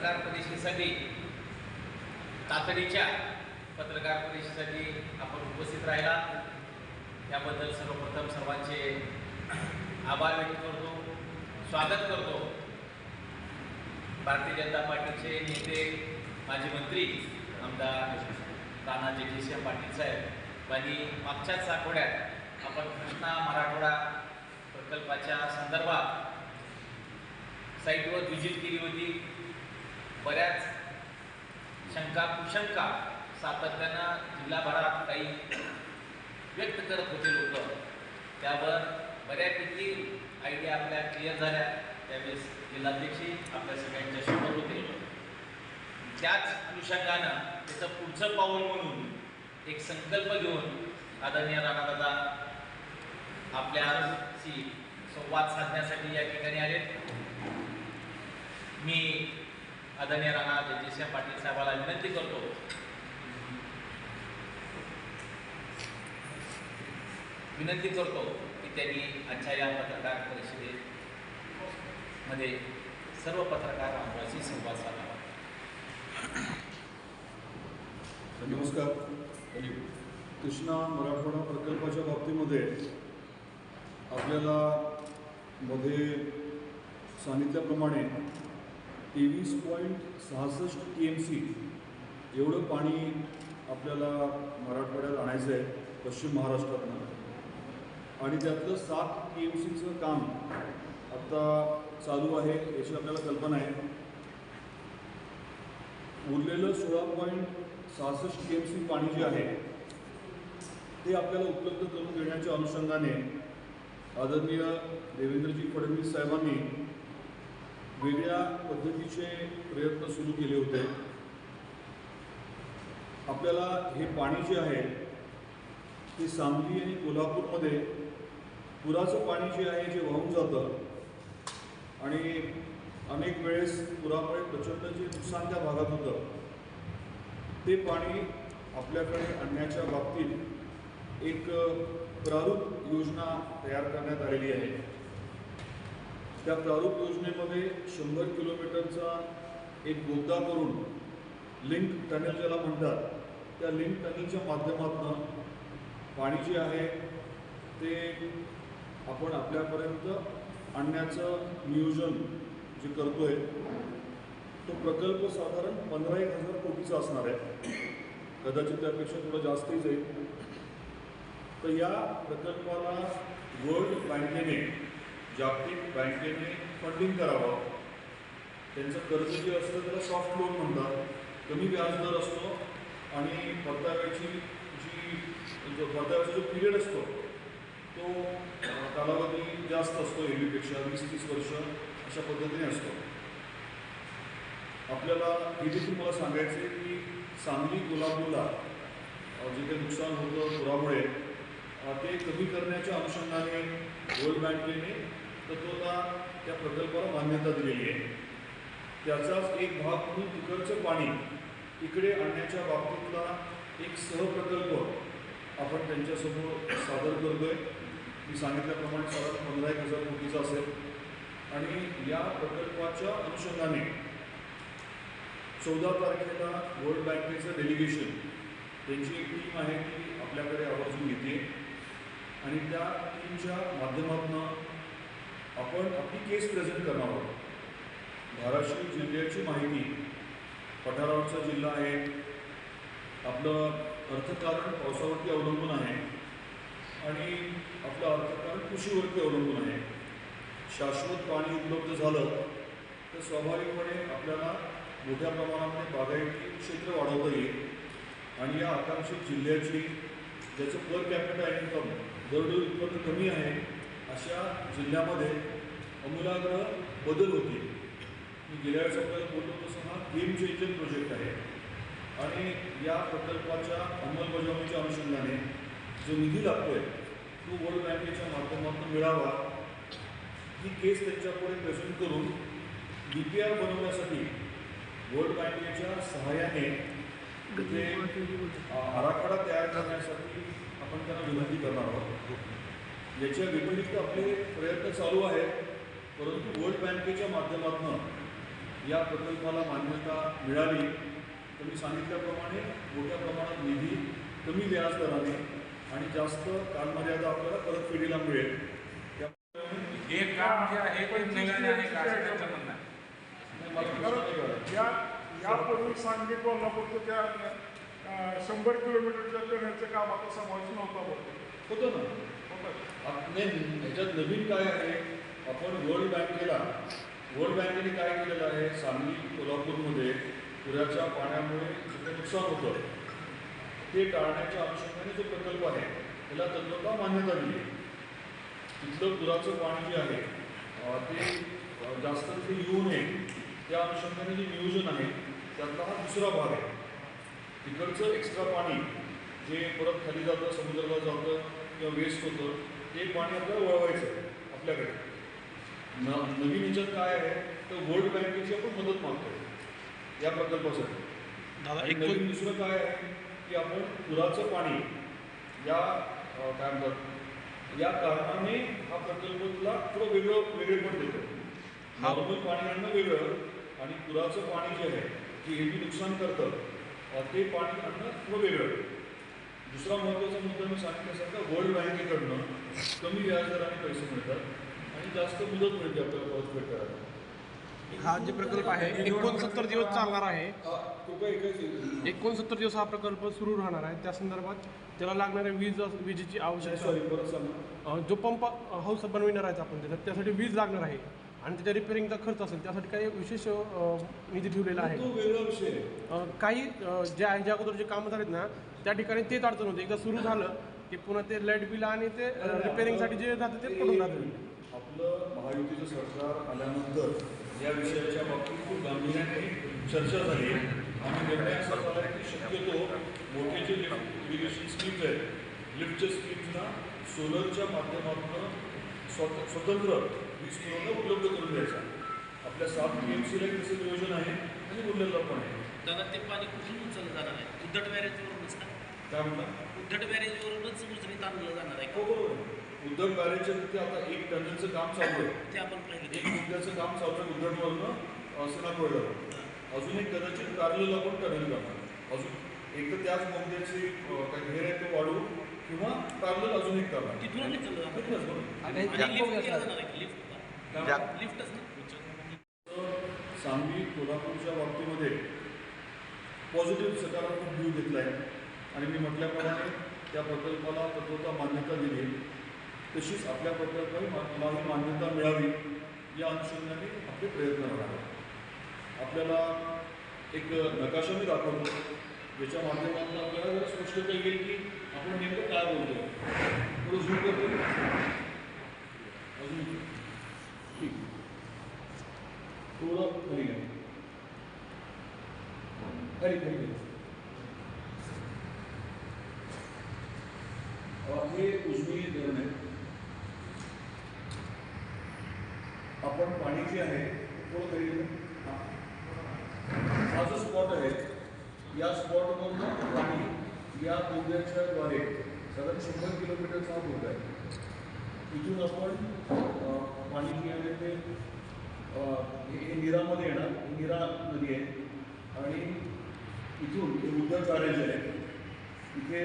पत्रकार परिषदेसाठी तातडीच्या पत्रकार परिषदेसाठी आपण उपस्थित राहिला. त्याबद्दल सर्वप्रथम सर्वांचे आभार व्यक्त करतो स्वागत करतो. भारतीय जनता पार्टीचे नेते माजी मंत्री आमदार राणा जेठेसिंह पाटील साहेब यांनी मागच्याच आठवड्यात आपण कृष्णा मराठवाडा प्रकल्पाच्या संदर्भात साईटवर व्हिजिट केली होती. बऱ्याच शंका कुशंका सातत्यानं जिल्हाभरात काही व्यक्त करत होते लोक. त्यावर बऱ्यापैकी आयडिया आपल्या क्लिअर झाल्या. त्यावेळेस जिल्हाध्यक्षही आपल्या सगळ्यांच्या समोर होते. त्याच अनुषंगानं त्याचं पुढचं पाऊल म्हणून एक संकल्प घेऊन आदरणीय राणादादा आपल्याशी संवाद साधण्यासाठी या ठिकाणी आले मी आदरणीय राणा जयसिंह पाटील साहेबाला विनंती करतो. विनंती करतो की त्यांनी आजच्या या पत्रकार परिषदेमध्ये सर्व पत्रकार आमच्याशी संवाद साधावा. नमस्कार. कृष्णा मराठवाडा प्रकल्पाच्या बाबतीमध्ये आपल्याला मध्ये सांगितल्याप्रमाणे तेवीस पॉईंट सहासष्ट टी एम सी एवढं पाणी आपल्याला मराठवाड्यात आणायचं आहे पश्चिम महाराष्ट्रातनं. आणि त्यातलं सात टी एम सीचं काम आत्ता चालू आहे याची आपल्याला कल्पना आहे. उरलेलं सोळा पॉईंट सहासष्ट टी एम सी पाणी जे आहे ते आपल्याला उपलब्ध करून देण्याच्या अनुषंगाने आदरणीय देवेंद्रजी फडणवीस साहेबांनी वेगळ्या पद्धतीचे प्रयत्न सुरू केले होते. आपल्याला हे पाणी जे आहे ते सांगली आणि कोल्हापूरमध्ये पुराचं पाणी जे आहे जे वाहून जातं आणि अनेक वेळेस पुरामुळे प्रचंड जे नुकसान त्या भागात होतं ते पाणी आपल्याकडे आणण्याच्या बाबतीत एक प्रारूप योजना तयार करण्यात आलेली आहे. त्या प्रारूप योजनेमध्ये शंभर किलोमीटरचा एक बोगदा करून लिंक टनेल ज्याला म्हणतात त्या लिंक टनेलच्या माध्यमातून पाणी जे आहे ते आपण आपल्यापर्यंत आणण्याचं नियोजन जे करतोय तो प्रकल्प साधारण पंधरा एक हजार कोटीचा असणार आहे. कदाचित त्यापेक्षा थोडं जास्तही जाईल. तर या प्रकल्पाला वर्ल्ड बँकेने जागतिक बँकेने फंडिंग करावं. त्यांचं कर्ज जे असतं त्याला सॉफ्ट लोन म्हणतात. कमी व्याजदर असतो आणि परताव्याची जी जो परताव्याचा जो पिरियड असतो तो कालावधी जास्त असतो एरवीपेक्षा वीस तीस वर्ष अशा पद्धतीने असतो. आपल्याला हे देखील मला सांगायचं आहे की सांगली कोल्हापूरला जे काही नुकसान होतं पुरामुळे ते कमी करण्याच्या अनुषंगाने वर्ल्ड बँकेने तत्वता त्या प्रकल्पाला मान्यता दिलेली आहे. त्याचाच एक भाग म्हणून तिकडचं पाणी इकडे आणण्याच्या बाबतीतला एक सहप्रकल्प आपण त्यांच्यासमोर सादर करतोय. मी सांगितल्याप्रमाणे साधारण पंधरा एक हजार कोटीचा असेल. आणि या प्रकल्पाच्या अनुषंगाने चौदा तारखेला वर्ल्ड बँकेचं डेलिगेशन त्यांची एक टीम आहे ती आपल्याकडे आवर्जून येते आणि त्या टीमच्या माध्यमातून आपण आपली केस प्रेझेंट करणार आहोत. धाराशिव जिल्ह्याची माहिती पठारावरचा जिल्हा आहे. आपलं अर्थकारण पावसावरती अवलंबून आहे. आणि आपलं अर्थकारण कृषीवरती अवलंबून आहे. शाश्वत पाणी उपलब्ध झालं तर स्वाभाविकपणे आपल्याला मोठ्या प्रमाणामध्ये बागायती क्षेत्र वाढवता येईल. आणि या आकांक्षित जिल्ह्याची ज्याचं पर कॅपिटल इन्कम दरडोई उत्पन्न कमी आहे अशा जिल्ह्यामध्ये अमूलाग्र बदल होतील. मी गेल्या वेळेस आपल्याला बोललो तसं हा गेम चेंजर प्रोजेक्ट आहे. आणि या प्रकल्पाच्या अंमलबजावणीच्या अनुषंगाने जो निधी लागतोय तो वर्ल्ड बँकेच्या माध्यमातून मिळावा. ही केस त्यांच्यापुढे प्रेझेंट करून डी पी आर बनवण्यासाठी वर्ल्ड बँकेच्या सहाय्याने तिथे आराखडा तयार करण्यासाठी आपण त्यांना विनंती करणार आहोत. याच्या व्यतिरिक्त आपले प्रयत्न चालू आहेत परंतु वर्ल्ड बँकेच्या माध्यमातून या प्रकल्पाला मान्यता मिळाली. तर मी सांगितल्याप्रमाणे मोठ्या प्रमाणात निधी कमी व्याजदराने आणि जास्त कालमर्यादा आपल्याला परतफेडीला मिळेल. त्यामुळे हे काम जे आहे यापूर्वी सांगली कोल्हापूरचं त्या शंभर किलोमीटरच्या टनेलचं काम आता समावेश नव्हता होतं ना. आपले ह्याच्यात नवीन काय आहे? आपण वर्ल्ड बँकेला वर्ल्ड बँकेने काय केलेलं आहे? सांगली कोल्हापूरमध्ये पुराच्या पाण्यामुळे जे नुकसान होतं. ते टाळण्याच्या अनुषंगाने जो प्रकल्प आहे त्याला तत्वता मान्यता दिली आहे. तिथलं पुराचं पाणी जे आहे ते जास्त तिथे येऊ नये. त्या अनुषंगाने जे नियोजन आहे त्यातला हा दुसरा भाग आहे. तिकडचं एक्स्ट्रा पाणी जे परत खाली जातं समुद्राला जातं किंवा वेस्ट होतं ते पाणी आपल्याला वळवायचं आहे आपल्याकडे. न नवीन याच्यात काय आहे तर वर्ल्ड बँकेची आपण मदत मागतो या प्रकल्पासाठी. दादा एक नवीन दुसरं काय आहे की आपण पुराचं पाणी या काय म्हणतात या कारणाने हा प्रकल्प तुला थोडं वेगळं वेगळेपण देतो. हा. नॉर्मल पाणी आणणं वेगळं आणि पुराचं पाणी जे आहे जे हेवी नुकसान करतं ते पाणी आणणं थोडं वेगळं. दुसरा महत्त्वाचा मुद्दा मी सांगितल्यासारखा वर्ल्ड बँकेकडनं कमी व्याजदराने पैसे मिळतात आणि जास्त मुदत मिळते आपल्याला परतफेड करायला हा जे प्रकल्प आहे एकोणसत्तर दिवस चालणार आहे. एकोणसत्तर दिवस हा प्रकल्प सुरू राहणार आहे. त्या संदर्भात त्याला लागणाऱ्या वीज विजेची आवश्यकता जो पंप हाऊस बनविणार आहे आपण त्याच्यात त्यासाठी वीज लागणार आहे. आणि त्याच्या रिपेअरिंगचा खर्च असेल त्यासाठी काही विशेष अ, निधी ठेवलेला आहे. तो वेगळा विषय आहे. अ, काही अ, जे आहे ज्या अगोदर जे कामं झालीत ना त्या ठिकाणी तेच अडचण होते. एकदा सुरू झालं की पुन्हा ते लाइट बिल आणि ते रिपेअरिंगसाठी जे जातं ते पडून राहतं आपलं महायुतीचं सरकार आल्यानंतर या विषयाच्या बाबतीत खूप गांभीर्याने चर्चा झाली. आणि निर्णय असा झाला की शक्यतो मोठे जे लिफ्ट इरिगेशन स्कीम्स आहेत लिफ्टच्या स्कीम्सना सोलरच्या माध्यमातून स्वत स्वतंत्र वीज पुरवठा उपलब्ध करून द्यायचा. आपल्या सात पी एम सीला तसं नियोजन आहे आणि उरलेलं पण आहे. दादा ते पाणी कुठून उचललं जाणार आहे? उद्धट बॅरेजवरूनच का? काय म्हणतात उद्धट बॅरेजवरूनच उजनीत आणलं जाणार आहे हो बरोबर आहे. उद्धव बॅरेजच्या तिथे आता एक टनेलचं काम चालू आहे. ते आपण पाहिलं. एक मुद्द्याचं काम चालू आहे उद्धटवरनं सेनाकोळला अजून एक कदाचित कारलेला पण टनेल करणार. अजून एक तर त्याच बोगद्याची अं, काय घेर आहे ते वाढवू. किंवा कारलेल अजून एक करणार तिथूनच. आणि लिफ्ट केलं जाणार आहे लिफ्ट लिफ्टच सांगली कोल्हापूरच्या बाबतीमध्ये पॉझिटिव्ह सकारात्मक व्ह्यू घेतला आहे आणि मी म्हटल्याप्रमाणे त्या प्रकल्पाला तत्वता मान्यता दिली तशीच आपल्या प्रकल्पालाही मान्यता मिळावी या अनुषंगाने आपले प्रयत्न राहणार आपल्याला एक नकाशा मी दाखवतो. ज्याच्या माध्यमातून आपल्याला जरा स्पष्टता येईल की आपण नेमकं काय बोलतो थोडं झूम करतो. अजून ठीक. थोडं खरी घ्या. खरी खाली घ्या. हे उजवी धरण आहे. आपण पाणी जे आहे थोडं खरी घ्या. हा. हा जो स्पॉट आहे या स्पॉटवरनं पाणी या बोगद्याच्या द्वारे साधारण शंभर किलोमीटरचा हा बोगदा आहे. इथून आपण पाणी जे आहे ते हे नीरामध्ये येणार. ही नीरा नदी आहे. आणि इथून हे उद्धव बॅरेज आहे इथे